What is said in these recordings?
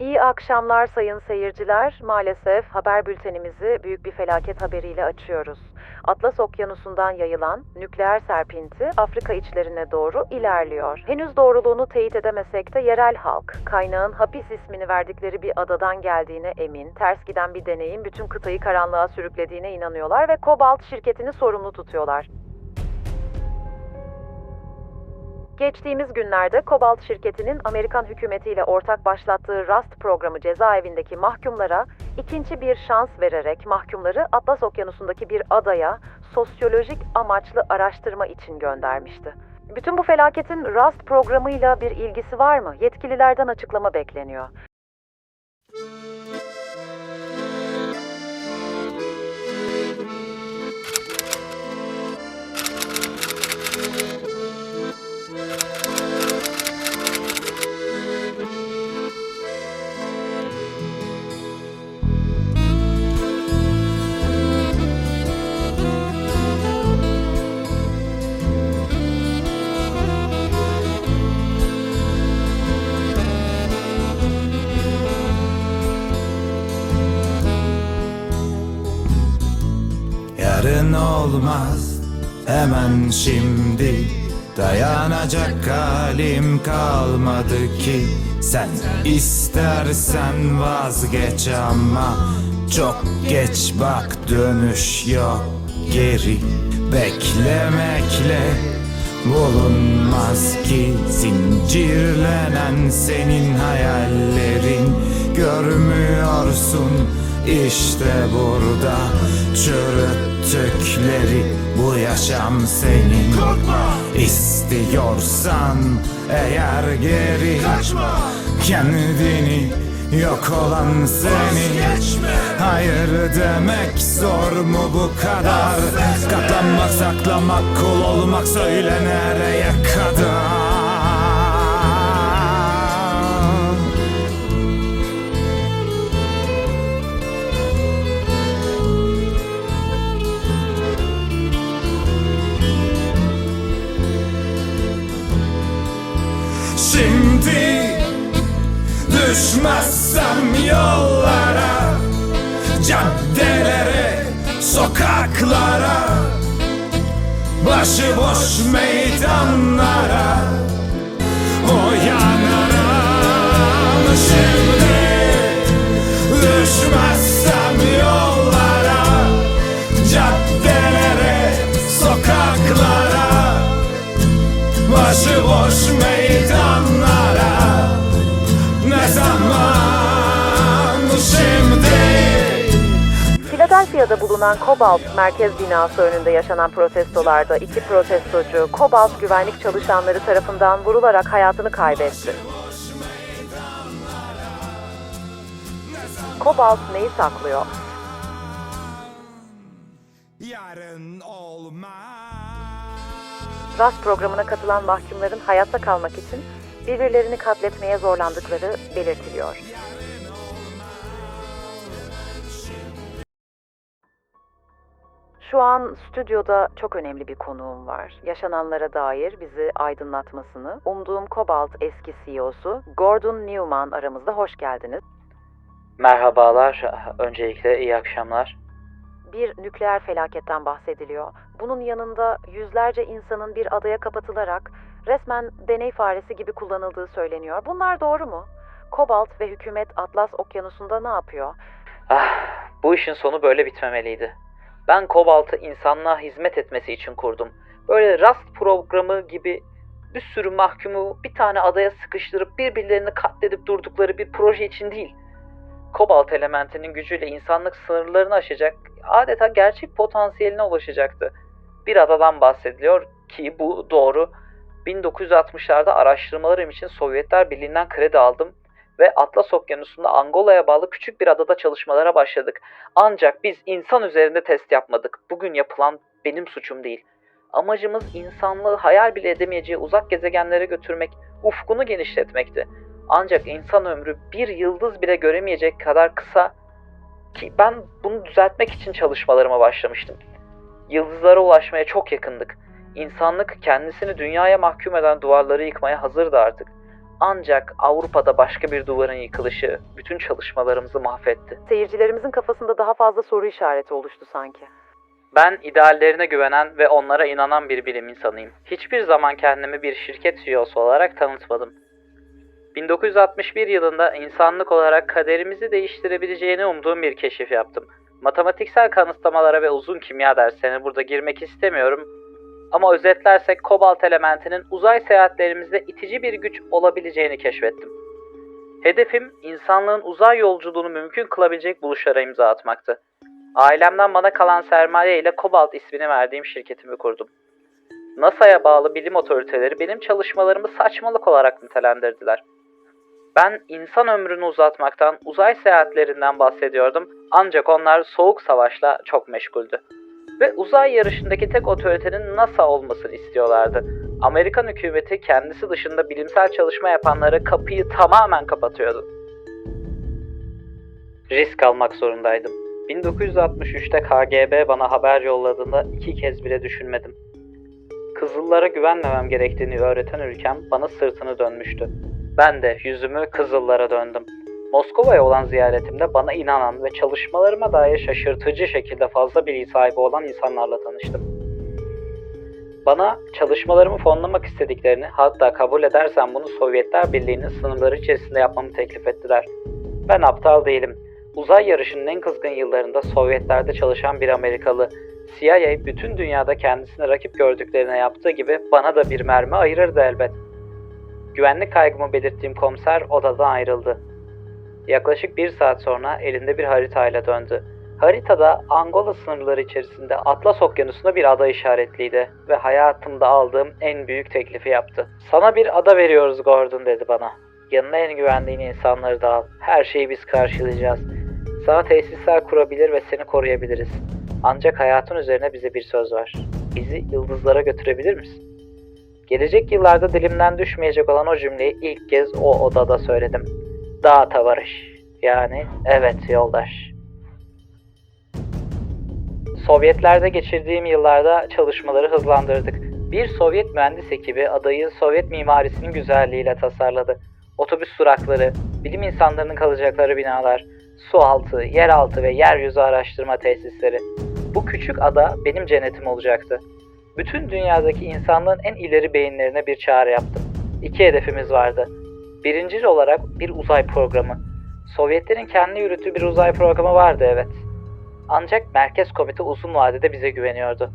İyi akşamlar sayın seyirciler. Maalesef haber bültenimizi büyük bir felaket haberiyle açıyoruz. Atlas Okyanusu'ndan yayılan nükleer serpinti Afrika içlerine doğru ilerliyor. Henüz doğruluğunu teyit edemesek de yerel halk, kaynağın hapis ismini verdikleri bir adadan geldiğine emin, ters giden bir deneyin bütün kıtayı karanlığa sürüklediğine inanıyorlar ve Kobalt şirketini sorumlu tutuyorlar. Geçtiğimiz günlerde Kobalt şirketinin Amerikan hükümetiyle ortak başlattığı Rust programı cezaevindeki mahkumlara ikinci bir şans vererek mahkumları Atlas Okyanusu'ndaki bir adaya sosyolojik amaçlı araştırma için göndermişti. Bütün bu felaketin Rust programıyla bir ilgisi var mı? Yetkililerden açıklama bekleniyor. Olmaz. Hemen şimdi Dayanacak halim kalmadı ki. Sen istersen vazgeç ama Çok geç bak dönüş yok geri. Beklemekle bulunmaz ki Zincirlenen senin hayallerin. Görmüyorsun işte burada Çürüttükleri bu yaşam senin. Korkma! İstiyorsan eğer geri Kaçma! Kendini yok olan seni. Hayır demek zor mu bu kadar? Katlanmak saklamak kul olmak söyle nereye kadar Şimdi düşmezsem yollara Caddelere, sokaklara Başıboş meydanlara Uyanırım şimdi? Düşmezsem yollara Caddelere, sokaklara Başıboş meydanlara Philadelphia'da bulunan Kobalt merkez binası önünde yaşanan protestolarda iki protestocu Kobalt güvenlik çalışanları tarafından vurularak hayatını kaybetti. Kobalt neyi saklıyor? Yarın RAS programına katılan mahkumların hayatta kalmak için birbirlerini katletmeye zorlandıkları belirtiliyor. Şu an stüdyoda çok önemli bir konuğum var. Yaşananlara dair bizi aydınlatmasını umduğum Kobalt eski CEO'su Gordon Newman aramızda hoş geldiniz. Merhabalar. Öncelikle iyi akşamlar. Bir nükleer felaketten bahsediliyor. Bunun yanında yüzlerce insanın bir adaya kapatılarak resmen deney faresi gibi kullanıldığı söyleniyor. Bunlar doğru mu? Kobalt ve hükümet Atlas Okyanusu'nda ne yapıyor? Ah, bu işin sonu böyle bitmemeliydi. Ben Kobalt'ı insanlığa hizmet etmesi için kurdum. Böyle Rust programı gibi bir sürü mahkumu bir tane adaya sıkıştırıp birbirlerini katledip durdukları bir proje için değil. Kobalt elementinin gücüyle insanlık sınırlarını aşacak, adeta gerçek potansiyeline ulaşacaktı. Bir adadan bahsediliyor ki bu doğru. 1960'larda araştırmalarım için Sovyetler Birliği'nden kredi aldım ve Atlas Okyanusu'nda Angola'ya bağlı küçük bir adada çalışmalara başladık. Ancak biz insan üzerinde test yapmadık. Bugün yapılan benim suçum değil. Amacımız insanlığı hayal bile edemeyeceği uzak gezegenlere götürmek, ufkunu genişletmekti. Ancak insan ömrü bir yıldız bile göremeyecek kadar kısa ki ben bunu düzeltmek için çalışmalarıma başlamıştım. Yıldızlara ulaşmaya çok yakındık. İnsanlık kendisini dünyaya mahkum eden duvarları yıkmaya hazırdı artık. Ancak Avrupa'da başka bir duvarın yıkılışı bütün çalışmalarımızı mahvetti. Seyircilerimizin kafasında daha fazla soru işareti oluştu sanki. Ben ideallerine güvenen ve onlara inanan bir bilim insanıyım. Hiçbir zaman kendimi bir şirket CEO'su olarak tanıtmadım. 1961 yılında insanlık olarak kaderimizi değiştirebileceğini umduğum bir keşif yaptım. Matematiksel kanıtlamalara ve uzun kimya derslerine burada girmek istemiyorum. Ama özetlersek kobalt elementinin uzay seyahatlerimizde itici bir güç olabileceğini keşfettim. Hedefim insanlığın uzay yolculuğunu mümkün kılabilecek buluşlara imza atmaktı. Ailemden bana kalan sermaye ile Kobalt ismini verdiğim şirketimi kurdum. NASA'ya bağlı bilim otoriteleri benim çalışmalarımı saçmalık olarak nitelendirdiler. Ben insan ömrünü uzatmaktan, uzay seyahatlerinden bahsediyordum ancak onlar soğuk savaşla çok meşguldü. Ve uzay yarışındaki tek otoritenin NASA olmasını istiyorlardı. Amerikan hükümeti kendisi dışında bilimsel çalışma yapanlara kapıyı tamamen kapatıyordu. Risk almak zorundaydım. 1963'te KGB bana haber yolladığında iki kez bile düşünmedim. Kızıllara güvenmemem gerektiğini öğreten ülkem bana sırtını dönmüştü. Ben de yüzümü Kızıllara döndüm. Moskova'ya olan ziyaretimde bana inanan ve çalışmalarıma dair şaşırtıcı şekilde fazla bilgi sahibi olan insanlarla tanıştım. Bana çalışmalarımı fonlamak istediklerini, hatta kabul edersen bunu Sovyetler Birliği'nin sınırları içerisinde yapmamı teklif ettiler. Ben aptal değilim. Uzay yarışının en kızgın yıllarında Sovyetlerde çalışan bir Amerikalı, CIA bütün dünyada kendisini rakip gördüklerine yaptığı gibi bana da bir mermi ayırırdı elbet. Güvenlik kaygımı belirttiğim komiser odadan ayrıldı. Yaklaşık bir saat sonra elinde bir haritayla döndü. Haritada Angola sınırları içerisinde Atlas Okyanusu'nda bir ada işaretliydi ve hayatımda aldığım en büyük teklifi yaptı. Sana bir ada veriyoruz Gordon dedi bana. Yanına en güvendiğin insanları da al. Her şeyi biz karşılayacağız. Sana tesisler kurabilir ve seni koruyabiliriz. Ancak hayatın üzerine bize bir söz var. Bizi yıldızlara götürebilir misin? Gelecek yıllarda dilimden düşmeyecek olan o cümleyi ilk kez o odada söyledim. Dağ varış. Yani evet yoldaş. Sovyetlerde geçirdiğim yıllarda çalışmaları hızlandırdık. Bir Sovyet mühendis ekibi adayı Sovyet mimarisinin güzelliğiyle tasarladı. Otobüs durakları, bilim insanlarının kalacakları binalar, su altı, yeraltı ve yeryüzü araştırma tesisleri. Bu küçük ada benim cennetim olacaktı. Bütün dünyadaki insanlığın en ileri beyinlerine bir çağrı yaptım. İki hedefimiz vardı. Birincil olarak bir uzay programı. Sovyetlerin kendi yürüttüğü bir uzay programı vardı evet. Ancak Merkez Komite uzun vadede bize güveniyordu.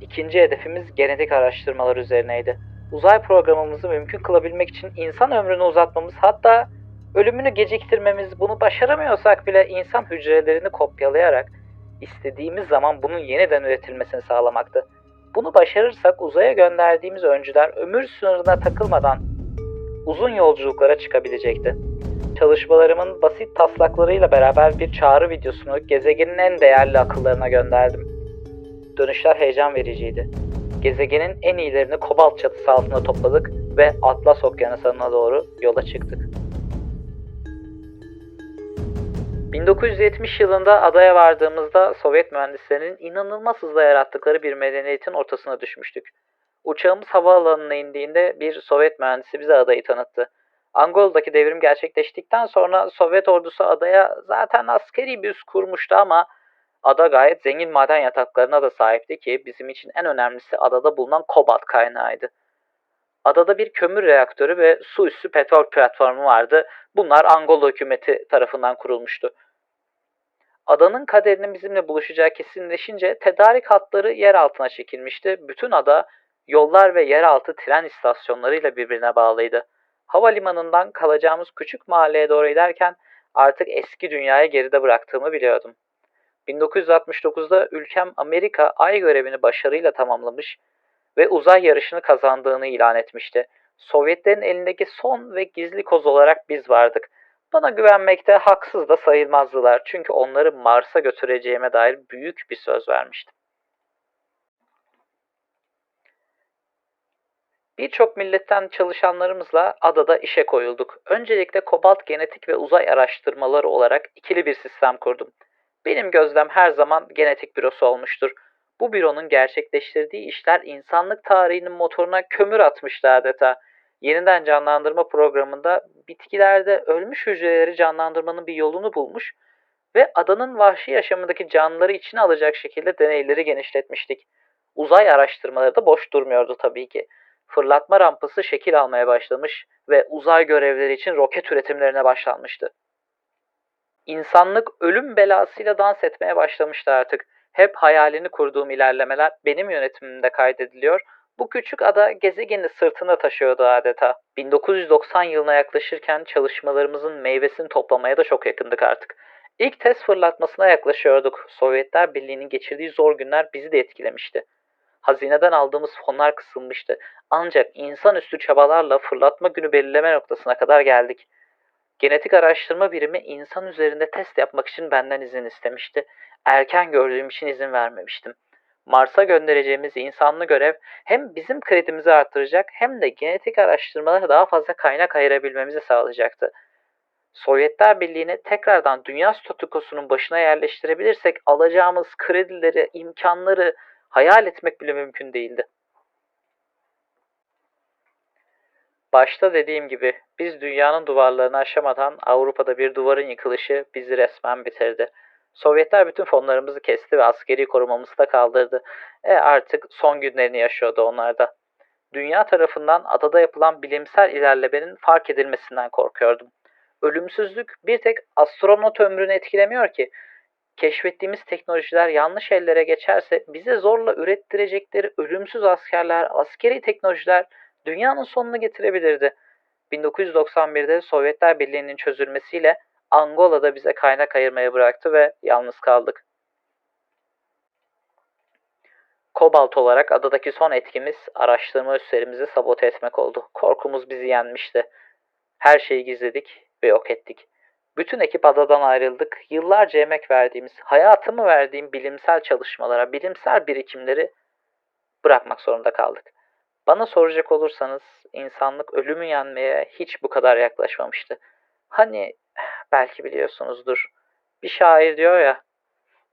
İkinci hedefimiz genetik araştırmalar üzerineydi. Uzay programımızı mümkün kılabilmek için insan ömrünü uzatmamız hatta ölümünü geciktirmemiz bunu başaramıyorsak bile insan hücrelerini kopyalayarak istediğimiz zaman bunun yeniden üretilmesini sağlamaktı. Bunu başarırsak uzaya gönderdiğimiz öncüler ömür sınırına takılmadan uzun yolculuklara çıkabilecekti. Çalışmalarımın basit taslaklarıyla beraber bir çağrı videosunu gezegenin en değerli akıllarına gönderdim. Dönüşler heyecan vericiydi. Gezegenin en iyilerini kobalt çatısı altında topladık ve Atlas Okyanusu'na doğru yola çıktık. 1970 yılında adaya vardığımızda Sovyet mühendislerinin inanılmaz hızla yarattıkları bir medeniyetin ortasına düşmüştük. Uçağımız havaalanına indiğinde bir Sovyet mühendisi bize adayı tanıttı. Angola'daki devrim gerçekleştikten sonra Sovyet ordusu adaya zaten askeri bir üs kurmuştu ama ada gayet zengin maden yataklarına da sahipti ki bizim için en önemlisi adada bulunan kobalt kaynağıydı. Adada bir kömür reaktörü ve su üstü petrol platformu vardı. Bunlar Angola hükümeti tarafından kurulmuştu. Adanın kaderinin bizimle buluşacağı kesinleşince tedarik hatları yer altına çekilmişti. Bütün ada yollar ve yeraltı tren istasyonlarıyla birbirine bağlıydı. Havalimanından kalacağımız küçük mahalleye doğru ilerken artık eski dünyaya geride bıraktığımı biliyordum. 1969'da ülkem Amerika ay görevini başarıyla tamamlamış ve uzay yarışını kazandığını ilan etmişti. Sovyetlerin elindeki son ve gizli koz olarak biz vardık. Bana güvenmekte haksız da sayılmazdılar çünkü onları Mars'a götüreceğime dair büyük bir söz vermiştim. Birçok milletten çalışanlarımızla adada işe koyulduk. Öncelikle kobalt genetik ve uzay araştırmaları olarak ikili bir sistem kurdum. Benim gözlem her zaman genetik bürosu olmuştur. Bu büronun gerçekleştirdiği işler insanlık tarihinin motoruna kömür atmıştı adeta. yeniden canlandırma programında bitkilerde ölmüş hücreleri canlandırmanın bir yolunu bulmuş ve adanın vahşi yaşamındaki canlıları içine alacak şekilde deneyleri genişletmiştik. Uzay araştırmaları da boş durmuyordu tabii ki. Fırlatma rampası şekil almaya başlamış ve uzay görevleri için roket üretimlerine başlanmıştı. İnsanlık ölüm belasıyla dans etmeye başlamıştı artık. Hep hayalini kurduğum ilerlemeler benim yönetimimde kaydediliyor. Bu küçük ada gezegeni sırtında taşıyordu adeta. 1990 yılına yaklaşırken çalışmalarımızın meyvesini toplamaya da çok yakındık artık. İlk test fırlatmasına yaklaşıyorduk. Sovyetler Birliği'nin geçirdiği zor günler bizi de etkilemişti. Hazineden aldığımız fonlar kısılmıştı. Ancak insanüstü çabalarla fırlatma günü belirleme noktasına kadar geldik. Genetik araştırma birimi insan üzerinde test yapmak için benden izin istemişti. Erken gördüğüm için izin vermemiştim. Mars'a göndereceğimiz insanlı görev hem bizim kredimizi arttıracak hem de genetik araştırmalara daha fazla kaynak ayırabilmemizi sağlayacaktı. Sovyetler Birliği'ni tekrardan dünya statükosunun başına yerleştirebilirsek alacağımız kredileri, imkanları hayal etmek bile mümkün değildi. Başta dediğim gibi biz dünyanın duvarlarını aşamadan Avrupa'da bir duvarın yıkılışı bizi resmen bitirdi. Sovyetler bütün fonlarımızı kesti ve askeri korumamızı da kaldırdı. E artık son günlerini yaşıyordu onlar da. Dünya tarafından adada yapılan bilimsel ilerlemenin fark edilmesinden korkuyordum. Ölümsüzlük bir tek astronot ömrünü etkilemiyor ki. Keşfettiğimiz teknolojiler yanlış ellere geçerse bize zorla ürettirecekleri ölümsüz askerler, askeri teknolojiler dünyanın sonunu getirebilirdi. 1991'de Sovyetler Birliği'nin çözülmesiyle Angola'da bize kaynak ayırmaya bıraktı ve yalnız kaldık. Kobalt olarak adadaki son etkimiz araştırma üslerimizi sabote etmek oldu. Korkumuz bizi yenmişti. Her şeyi gizledik ve yok ettik. Bütün ekip adadan ayrıldık. Yıllarca emek verdiğimiz, hayatımı verdiğim bilimsel çalışmalara, bilimsel birikimleri bırakmak zorunda kaldık. Bana soracak olursanız insanlık ölümü yenmeye hiç bu kadar yaklaşmamıştı. Hani belki biliyorsunuzdur. Bir şair diyor ya,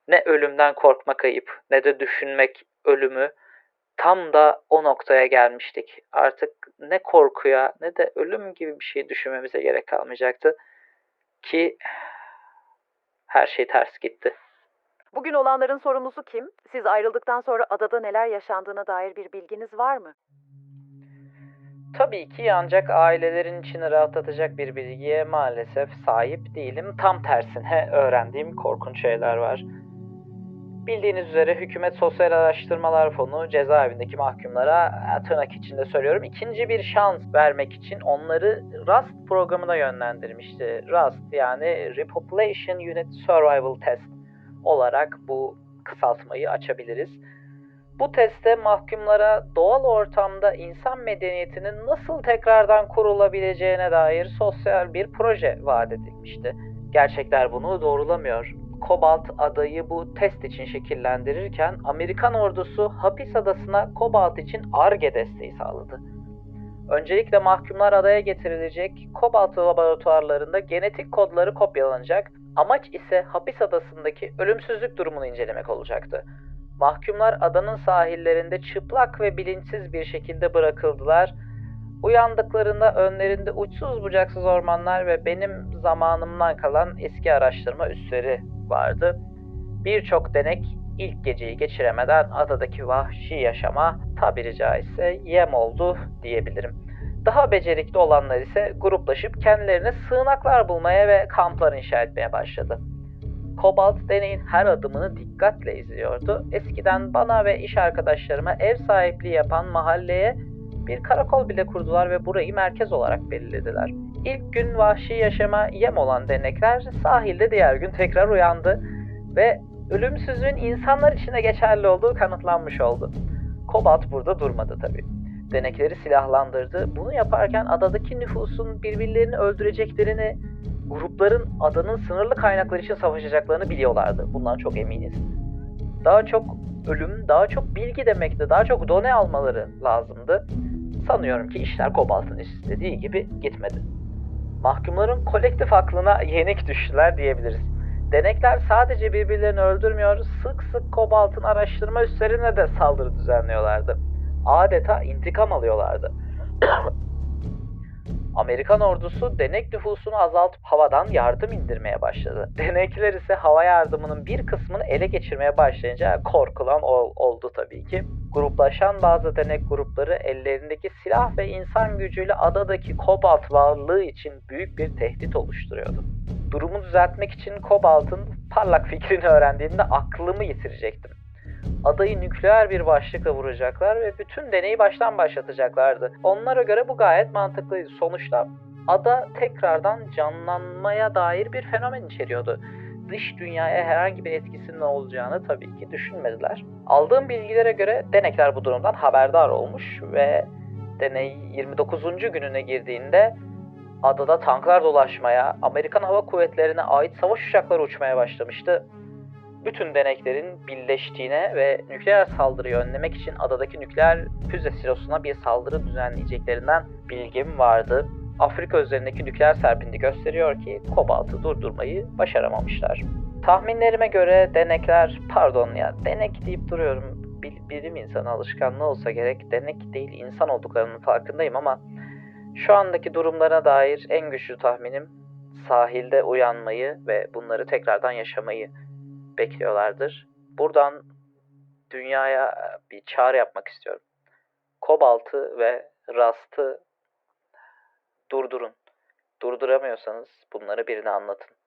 ne ölümden korkmak ayıp ne de düşünmek ölümü. Tam da o noktaya gelmiştik. Artık ne korkuya ne de ölüm gibi bir şey düşünmemize gerek kalmayacaktı. Ki her şey ters gitti. Bugün olanların sorumlusu kim? Siz ayrıldıktan sonra adada neler yaşandığına dair bir bilginiz var mı? Tabii ki ancak ailelerin içini rahatlatacak bir bilgiye maalesef sahip değilim. Tam tersine öğrendiğim korkunç şeyler var. Bildiğiniz üzere Hükümet Sosyal Araştırmalar Fonu cezaevindeki mahkumlara e, tırnak içinde söylüyorum ikinci bir şans vermek için onları RUST programına yönlendirmişti. RUST yani Repopulation Unit Survival Test olarak bu kısaltmayı açabiliriz. Bu testte mahkumlara doğal ortamda insan medeniyetinin nasıl tekrardan kurulabileceğine dair sosyal bir proje vaat edilmişti. Gerçekler bunu doğrulamıyor. Kobalt adayı bu test için şekillendirirken Amerikan ordusu hapis adasına Kobalt için ARGE desteği sağladı. Öncelikle mahkumlar adaya getirilecek, Kobalt laboratuvarlarında genetik kodları kopyalanacak, amaç ise hapis adasındaki ölümsüzlük durumunu incelemek olacaktı. Mahkumlar adanın sahillerinde çıplak ve bilinçsiz bir şekilde bırakıldılar. Uyandıklarında önlerinde uçsuz bucaksız ormanlar ve benim zamanımdan kalan eski araştırma üsleri vardı. Birçok denek ilk geceyi geçiremeden adadaki vahşi yaşama tabiri caizse yem oldu diyebilirim. Daha becerikli olanlar ise gruplaşıp kendilerine sığınaklar bulmaya ve kamplar inşa etmeye başladı. Kobalt deneyin her adımını dikkatle izliyordu. Eskiden bana ve iş arkadaşlarıma ev sahipliği yapan mahalleye bir karakol bile kurdular ve burayı merkez olarak belirlediler. İlk gün vahşi yaşama yem olan denekler sahilde diğer gün tekrar uyandı ve ölümsüzlüğün insanlar için geçerli olduğu kanıtlanmış oldu. Kobalt burada durmadı tabii. Denekleri silahlandırdı. Bunu yaparken adadaki nüfusun birbirlerini öldüreceklerini, grupların adanın sınırlı kaynakları için savaşacaklarını biliyorlardı. Bundan çok eminiz. Daha çok ölüm, daha çok bilgi demekti, daha çok done almaları lazımdı. Sanıyorum ki işler Kobalt'ın istediği gibi gitmedi. Mahkumların kolektif aklına yenik düştüler diyebiliriz. Denekler sadece birbirlerini öldürmüyor, sık sık Kobalt'ın araştırma üslerine de saldırı düzenliyorlardı. Adeta intikam alıyorlardı. Amerikan ordusu denek nüfusunu azaltıp havadan yardım indirmeye başladı. Denekler ise hava yardımının bir kısmını ele geçirmeye başlayınca korkulan ol- oldu tabii ki. Gruplaşan bazı denek grupları ellerindeki silah ve insan gücüyle adadaki kobalt varlığı için büyük bir tehdit oluşturuyordu. Durumu düzeltmek için kobaltın parlak fikrini öğrendiğimde aklımı yitirecektim. Adayı nükleer bir başlıkla vuracaklar ve bütün deneyi baştan başlatacaklardı. Onlara göre bu gayet mantıklıydı. Sonuçta ada tekrardan canlanmaya dair bir fenomen içeriyordu. Dış dünyaya herhangi bir etkisinin olacağını tabii ki düşünmediler. Aldığım bilgilere göre denekler bu durumdan haberdar olmuş ve deney 29. gününe girdiğinde adada tanklar dolaşmaya, Amerikan Hava Kuvvetleri'ne ait savaş uçakları uçmaya başlamıştı. Bütün deneklerin birleştiğine ve nükleer saldırıyı önlemek için adadaki nükleer füze silosuna bir saldırı düzenleyeceklerinden bilgim vardı. Afrika üzerindeki nükleer serpinti gösteriyor ki kobaltı durdurmayı başaramamışlar. Tahminlerime göre denekler, pardon ya denek deyip duruyorum. Bil- bilim insanı alışkanlığı olsa gerek denek değil insan olduklarının farkındayım ama şu andaki durumlarına dair en güçlü tahminim sahilde uyanmayı ve bunları tekrardan yaşamayı bekliyorlardır. Buradan dünyaya bir çağrı yapmak istiyorum. Kobaltı ve Rast'ı durdurun. Durduramıyorsanız bunları birine anlatın.